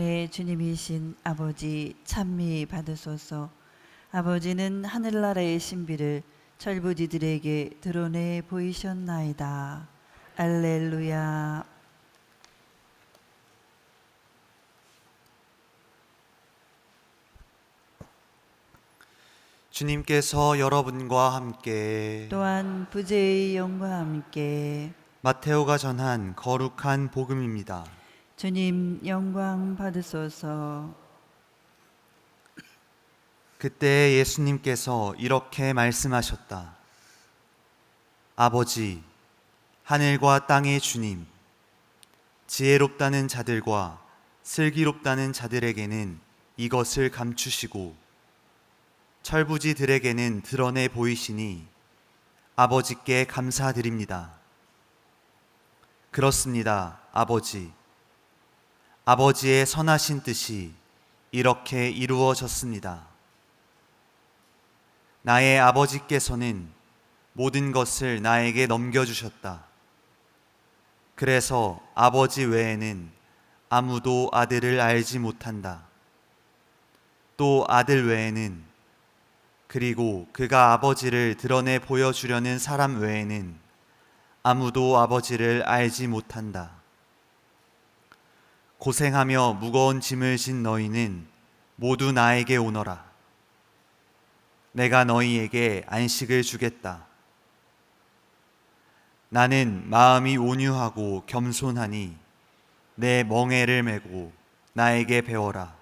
내 주님이신 아버지 찬미 받으소서. 아버지는 하늘나라의 신비를 철부지들에게 드러내 보이셨나이다. 알렐루야. 주님께서 여러분과 함께 또한 부제의 영과 함께 마테오가 전한 거룩한 복음입니다. 주님 영광 받으소서. 그때 예수님께서 이렇게 말씀하셨다. 아버지, 하늘과 땅의 주님, 지혜롭다는 자들과 슬기롭다는 자들에게는 이것을 감추시고 철부지들에게는 드러내 보이시니 아버지께 감사드립니다. 그렇습니다, 아버지. 아버지의 선하신 뜻이 이렇게 이루어졌습니다. 나의 아버지께서는 모든 것을 나에게 넘겨주셨다. 그래서 아버지 외에는 아무도 아들을 알지 못한다. 또 아들 외에는 그리고 그가 아버지를 드러내 보여주려는 사람 외에는 아무도 아버지를 알지 못한다. 고생하며 무거운 짐을 진 너희는 모두 나에게 오너라. 내가 너희에게 안식을 주겠다. 나는 마음이 온유하고 겸손하니 내 멍에를 메고 나에게 배워라.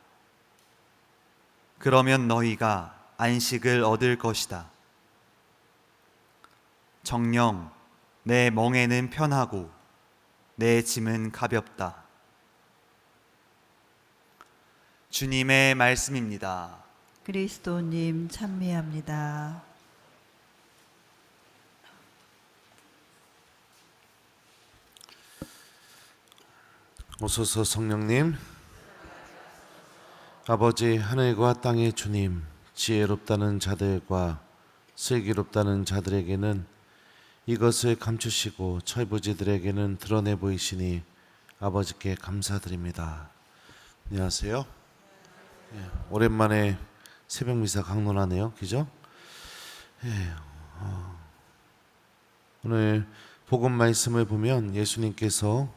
그러면 너희가 안식을 얻을 것이다. 정령 내 멍에는 편하고 내 짐은 가볍다. 주님의 말씀입니다. 그리스도님 찬미합니다. 오소서 성령님 아버지 하늘과 땅의 주님 지혜롭다는 자들과 슬기롭다는 자들에게는 이것을 감추시고 철부지들에게는 드러내 보이시니 아버지께 감사드립니다. 안녕하세요. 예, 오랜만에 새벽 미사 강론하네요. 그죠? 예, 어, 오늘 복음 말씀을 보면 예수님께서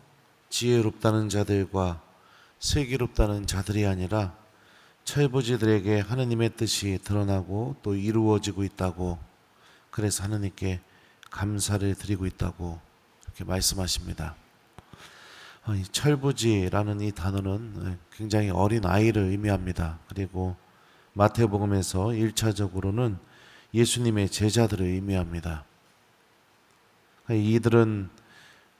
지혜롭다는 자들과 슬기롭다는 자들이 아니라 철부지들에게 하느님의 뜻이 드러나고 또 이루어지고 있다고 그래서 하느님께 감사를 드리고 있다고 이렇게 말씀하십니다. 어, 이 철부지라는 이 단어는 굉장히 어린 아이를 의미합니다. 그리고 마태복음에서 1차적으로는 예수님의 제자들을 의미합니다. 이들은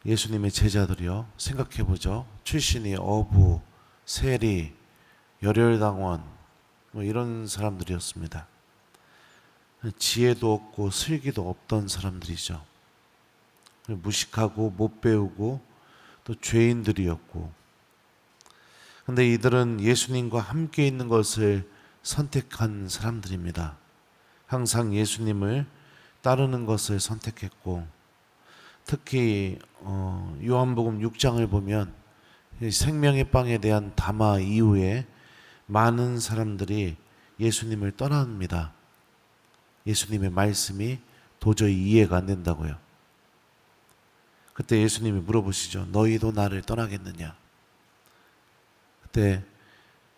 예수님의 제자들이요. 생각해 보죠. 출신이 어부, 세리, 열혈당원 뭐 이런 사람들이었습니다. 지혜도 없고 슬기도 없던 사람들이죠. 무식하고 못 배우고 또 죄인들이었고. 근데 이들은 예수님과 함께 있는 것을 선택한 사람들입니다. 항상 예수님을 따르는 것을 선택했고 특히 어, 요한복음 6장을 보면 이 생명의 빵에 대한 담화 이후에 많은 사람들이 예수님을 떠납니다. 예수님의 말씀이 도저히 이해가 안 된다고요. 그때 예수님이 물어보시죠. 너희도 나를 떠나겠느냐? 그때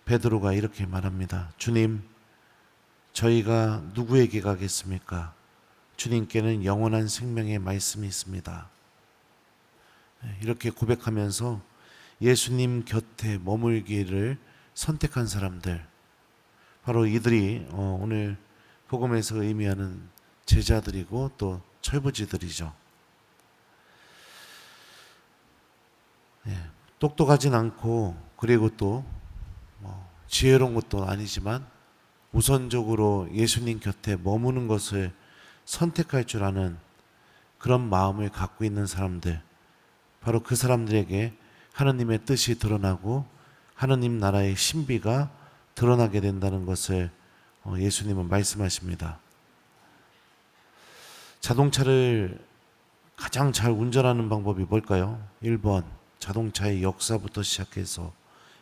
베드로가 이렇게 말합니다. 주님, 저희가 누구에게 가겠습니까? 주님께는 영원한 생명의 말씀이 있습니다. 네, 이렇게 고백하면서 예수님 곁에 머물기를 선택한 사람들, 바로 이들이 어, 오늘 복음에서 의미하는 제자들이고 또 철부지들이죠. 예, 똑똑하진 않고 그리고 또 뭐, 지혜로운 것도 아니지만 우선적으로 예수님 곁에 머무는 것을 선택할 줄 아는 그런 마음을 갖고 있는 사람들, 바로 그 사람들에게 하느님의 뜻이 드러나고 하느님 나라의 신비가 드러나게 된다는 것을 어, 예수님은 말씀하십니다. 자동차를 가장 잘 운전하는 방법이 뭘까요? 1번 자동차의 역사부터 시작해서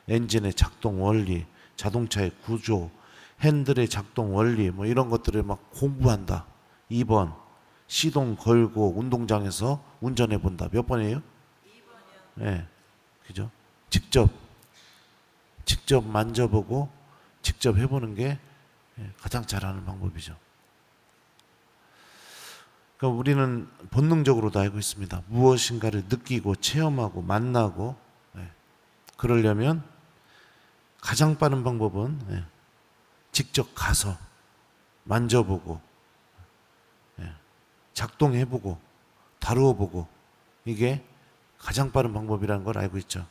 엔진의 작동 원리, 자동차의 구조, 핸들의 작동 원리 뭐 이런 것들을 막 공부한다. 2번 시동 걸고 운동장에서 운전해 본다. 몇 번이에요? 2번이요. 네. 그죠? 직접 직접 만져보고 직접 해보는 게 예, 가장 잘하는 방법이죠. 그러니까 우리는 본능적으로도 알고 있습니다. 무엇인가를 느끼고 체험하고 만나고 예, 그러려면 가장 빠른 방법은 예, 직접 가서 만져보고 예, 작동해보고 다루어보고 이게 가장 빠른 방법이라는 걸 알고 있죠.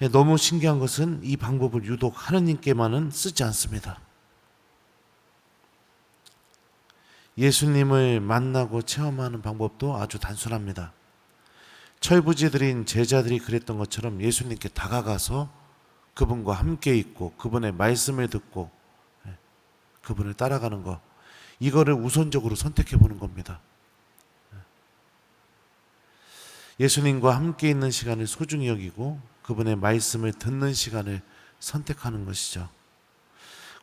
예, 너무 신기한 것은 이 방법을 유독 하느님께만은 쓰지 않습니다. 예수님을 만나고 체험하는 방법도 아주 단순합니다. 철부지들인 제자들이 그랬던 것처럼 예수님께 다가가서 그분과 함께 있고 그분의 말씀을 듣고 예, 그분을 따라가는 것 이거를 우선적으로 선택해 보는 겁니다. 예. 예수님과 함께 있는 시간을 소중히 여기고 그분의 말씀을 듣는 시간을 선택하는 것이죠.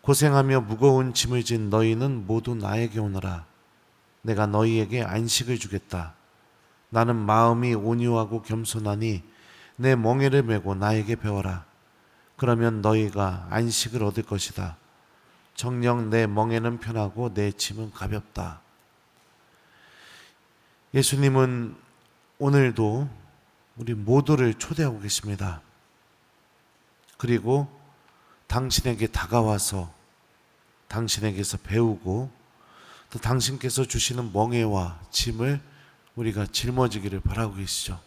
고생하며 무거운 짐을 진 너희는 모두 나에게 오너라. 내가 너희에게 안식을 주겠다. 나는 마음이 온유하고 겸손하니 내 멍에를 메고 나에게 배워라. 그러면 너희가 안식을 얻을 것이다. 정녕 내 멍에는 편하고 내 짐은 가볍다. 예수님은 오늘도 우리 모두를 초대하고 계십니다. 그리고 당신에게 다가와서 당신에게서 배우고 또 당신께서 주시는 멍에와 짐을 우리가 짊어지기를 바라고 계시죠.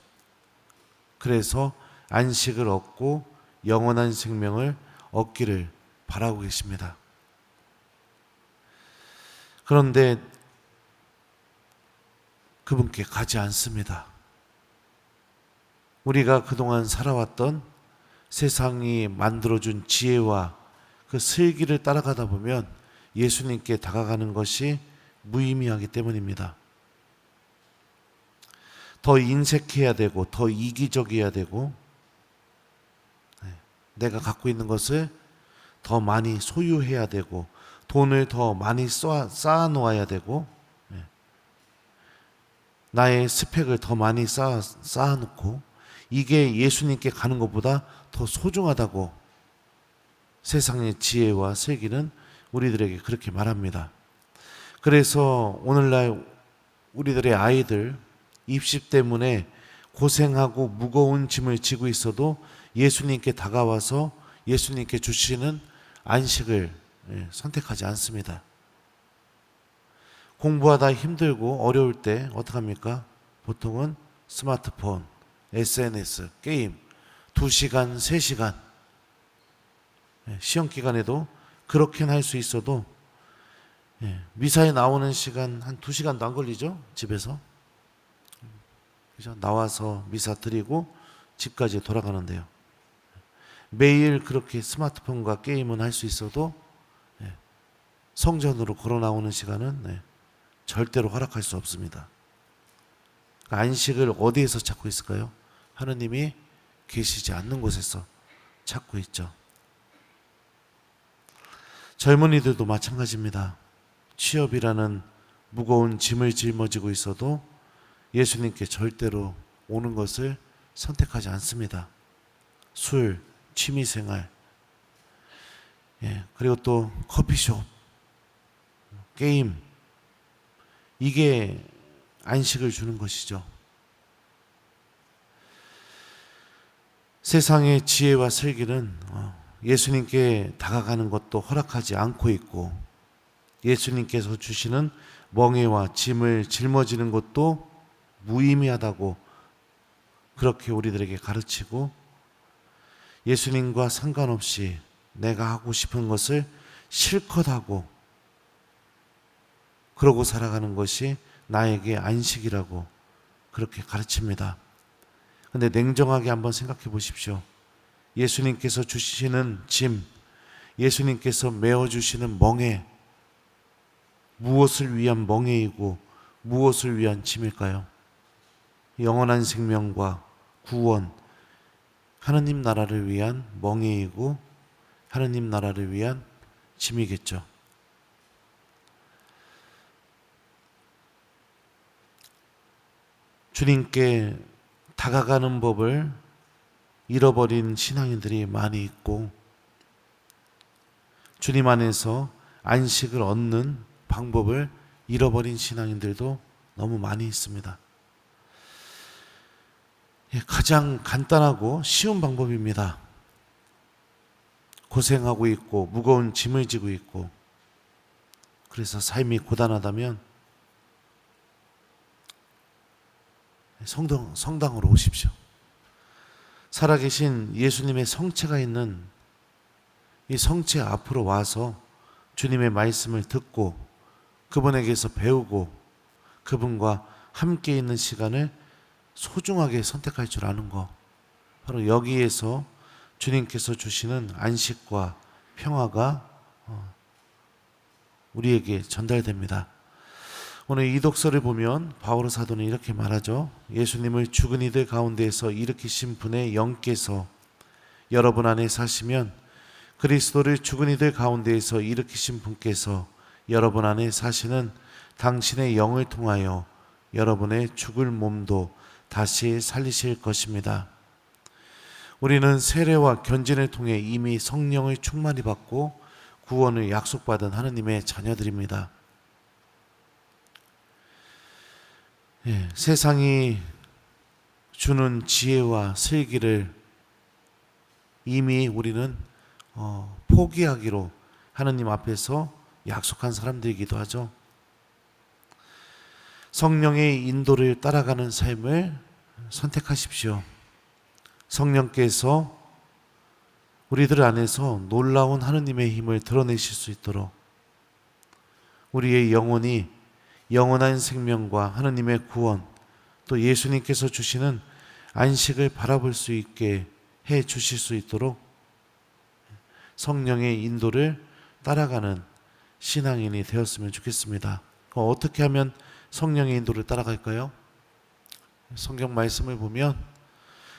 그래서 안식을 얻고 영원한 생명을 얻기를 바라고 계십니다. 그런데 그분께 가지 않습니다. 우리가 그동안 살아왔던 세상이 만들어준 지혜와 그 슬기를 따라가다 보면 예수님께 다가가는 것이 무의미하기 때문입니다. 더 인색해야 되고, 더 이기적이어야 되고, 네, 내가 갖고 있는 것을 더 많이 소유해야 되고, 돈을 더 많이 쌓아, 놓아야 되고, 네, 나의 스펙을 더 많이 쌓아, 쌓아 놓고, 이게 예수님께 가는 것보다 더 소중하다고 세상의 지혜와 슬기는 우리들에게 그렇게 말합니다. 그래서 오늘날 우리들의 아이들 입시 때문에 고생하고 무거운 짐을 지고 있어도 예수님께 다가와서 예수님께 주시는 안식을 예, 선택하지 않습니다. 공부하다 힘들고 어려울 때 어떡합니까? 보통은 스마트폰, SNS, 게임 2시간, 3시간 예, 시험 기간에도 그렇게는 할 수 있어도 예, 미사에 나오는 시간 한 2시간도 안 걸리죠? 집에서 그죠? 나와서 미사 드리고 집까지 돌아가는데요. 매일 그렇게 스마트폰과 게임은 할 수 있어도 예, 성전으로 걸어 나오는 시간은 네, 절대로 허락할 수 없습니다. 안식을 어디에서 찾고 있을까요? 하느님이 계시지 않는 곳에서 찾고 있죠. 젊은이들도 마찬가지입니다. 취업이라는 무거운 짐을 짊어지고 있어도 예수님께 절대로 오는 것을 선택하지 않습니다. 술, 취미 생활, 예, 그리고 또 커피숍, 게임, 이게 안식을 주는 것이죠. 세상의 지혜와 슬기는 어, 예수님께 다가가는 것도 허락하지 않고 있고 예수님께서 주시는 멍에와 짐을 짊어지는 것도 무의미하다고 그렇게 우리들에게 가르치고 예수님과 상관없이 내가 하고 싶은 것을 실컷 하고 그러고 살아가는 것이 나에게 안식이라고 그렇게 가르칩니다. 근데 냉정하게 한번 생각해 보십시오. 예수님께서 주시는 짐, 예수님께서 메어 주시는 멍에 무엇을 위한 멍에이고 무엇을 위한 짐일까요? 영원한 생명과 구원 하느님 나라를 위한 멍에이고 하느님 나라를 위한 짐이겠죠. 주님께 다가가는 법을 잃어버린 신앙인들이 많이 있고 주님 안에서 안식을 얻는 방법을 잃어버린 신앙인들도 너무 많이 있습니다. 예, 가장 간단하고 쉬운 방법입니다. 고생하고 있고 무거운 짐을 지고 있고 그래서 삶이 고단하다면 성당, 성당으로 오십시오. 살아계신 예수님의 성체가 있는 이 성체 앞으로 와서 주님의 말씀을 듣고 그분에게서 배우고 그분과 함께 있는 시간을 소중하게 선택할 줄 아는 거. 바로 여기에서 주님께서 주시는 안식과 평화가 어, 우리에게 전달됩니다. 오늘 이 독서를 보면 바오로 사도는 이렇게 말하죠. 예수님을 죽은 이들 가운데서 일으키신 분의 영께서 여러분 안에 사시면 그리스도를 죽은 이들 가운데에서 일으키신 분께서 여러분 안에 사시는 당신의 영을 통하여 여러분의 죽을 몸도 다시 살리실 것입니다. 우리는 세례와 견진을 통해 이미 성령을 충만히 받고 구원을 약속받은 하느님의 자녀들입니다. 예, 세상이 주는 지혜와 슬기를 이미 우리는 어, 포기하기로 하느님 앞에서 약속한 사람들이기도 하죠. 성령의 인도를 따라가는 삶을 선택하십시오. 성령께서 우리들 안에서 놀라운 하느님의 힘을 드러내실 수 있도록 우리의 영혼이 영원한 생명과 하느님의 구원 또 예수님께서 주시는 안식을 바라볼 수 있게 해 주실 수 있도록 성령의 인도를 따라가는 신앙인이 되었으면 좋겠습니다. 어떻게 하면 성령의 인도를 따라갈까요? 성경 말씀을 보면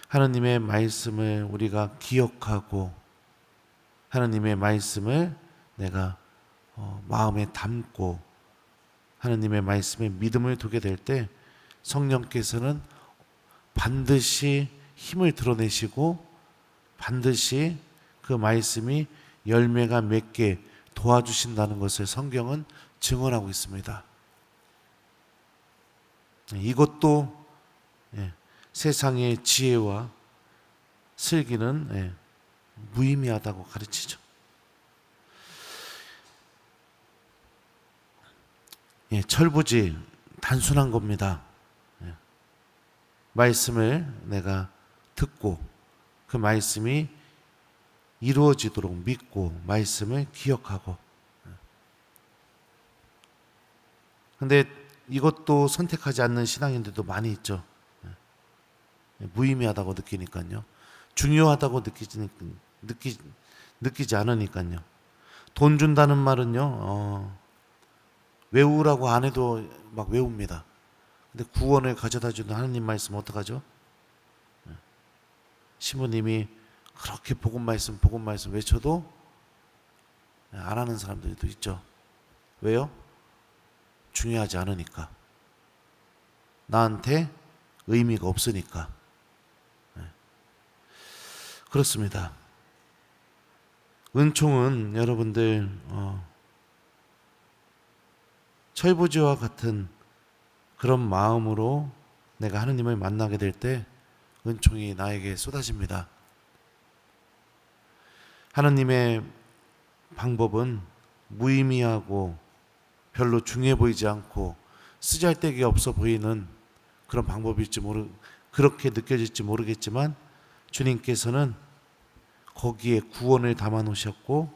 하나님의 말씀을 우리가 기억하고 하나님의 말씀을 내가 어, 마음에 담고 하나님의 말씀에 믿음을 두게 될 때 성령께서는 반드시 힘을 드러내시고 반드시 그 말씀이 열매가 맺게 도와주신다는 것을 성경은 증언하고 있습니다. 이것도 예, 세상의 지혜와 슬기는 예, 무의미하다고 가르치죠. 예, 철부지 단순한 겁니다. 예. 말씀을 내가 듣고 그 말씀이 이루어지도록 믿고 말씀을 기억하고. 예. 근데 이것도 선택하지 않는 신앙인들도 많이 있죠. 예. 무의미하다고 느끼니까요. 중요하다고 느끼지, 느끼, 느끼지 않으니까요. 돈 준다는 말은요, 어, 외우라고 안 해도 막 외웁니다. 근데 구원을 가져다 주는 하나님 말씀 어떡하죠? 예. 신부님이 그렇게 복음 말씀, 복음 말씀 외쳐도 안 하는 사람들도 있죠. 왜요? 중요하지 않으니까. 나한테 의미가 없으니까. 예. 그렇습니다. 은총은 여러분들 어, 철부지와 같은 그런 마음으로 내가 하느님을 만나게 될 때 은총이 나에게 쏟아집니다. 하느님의 방법은 무의미하고 별로 중요해 보이지 않고 쓰잘데기 없어 보이는 그런 방법일지 모르 그렇게 느껴질지 모르겠지만 주님께서는 거기에 구원을 담아 놓으셨고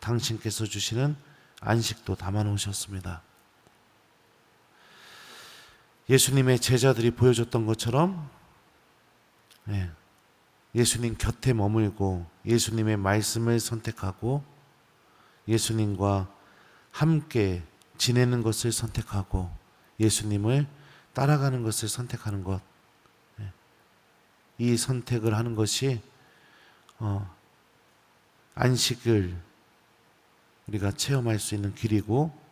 당신께서 주시는 안식도 담아 놓으셨습니다. 예수님의 제자들이 보여줬던 것처럼 예, 예수님 곁에 머물고 예수님의 말씀을 선택하고 예수님과 함께 지내는 것을 선택하고 예수님을 따라가는 것을 선택하는 것. 예, 이 선택을 하는 것이 어, 안식을 우리가 체험할 수 있는 길이고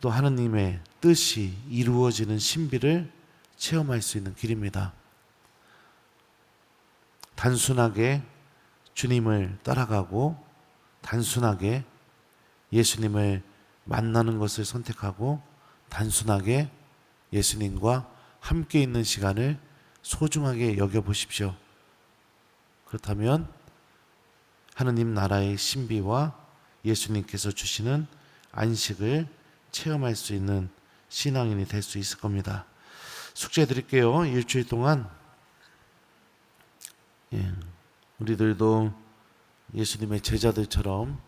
또 하느님의 뜻이 이루어지는 신비를 체험할 수 있는 길입니다. 단순하게 주님을 따라가고 단순하게 예수님을 만나는 것을 선택하고 단순하게 예수님과 함께 있는 시간을 소중하게 여겨 보십시오. 그렇다면 하느님 나라의 신비와 예수님께서 주시는 안식을 체험할 수 있는 신앙인이 될 수 있을 겁니다. 숙제 드릴게요. 일주일 동안 예, 우리들도 예수님의 제자들처럼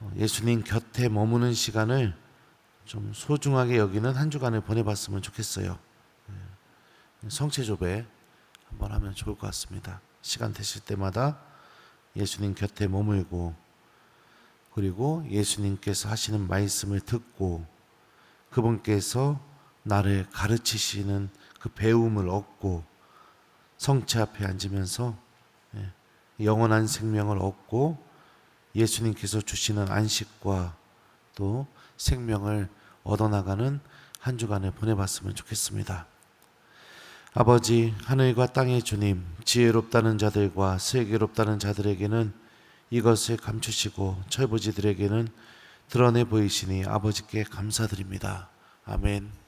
어, 예수님 곁에 머무는 시간을 좀 소중하게 여기는 한 주간을 보내봤으면 좋겠어요. 예, 성체 조배 한번 하면 좋을 것 같습니다. 시간 되실 때마다 예수님 곁에 머물고 그리고 예수님께서 하시는 말씀을 듣고 그분께서 나를 가르치시는 그 배움을 얻고 성체 앞에 앉으면서 예, 영원한 생명을 얻고 예수님께서 주시는 안식과 또 생명을 얻어나가는 한 주간을 보내봤으면 좋겠습니다. 아버지 하늘과 땅의 주님 지혜롭다는 자들과 슬기롭다는 자들에게는 이것을 감추시고 철부지들에게는 드러내 보이시니 아버지께 감사드립니다. 아멘.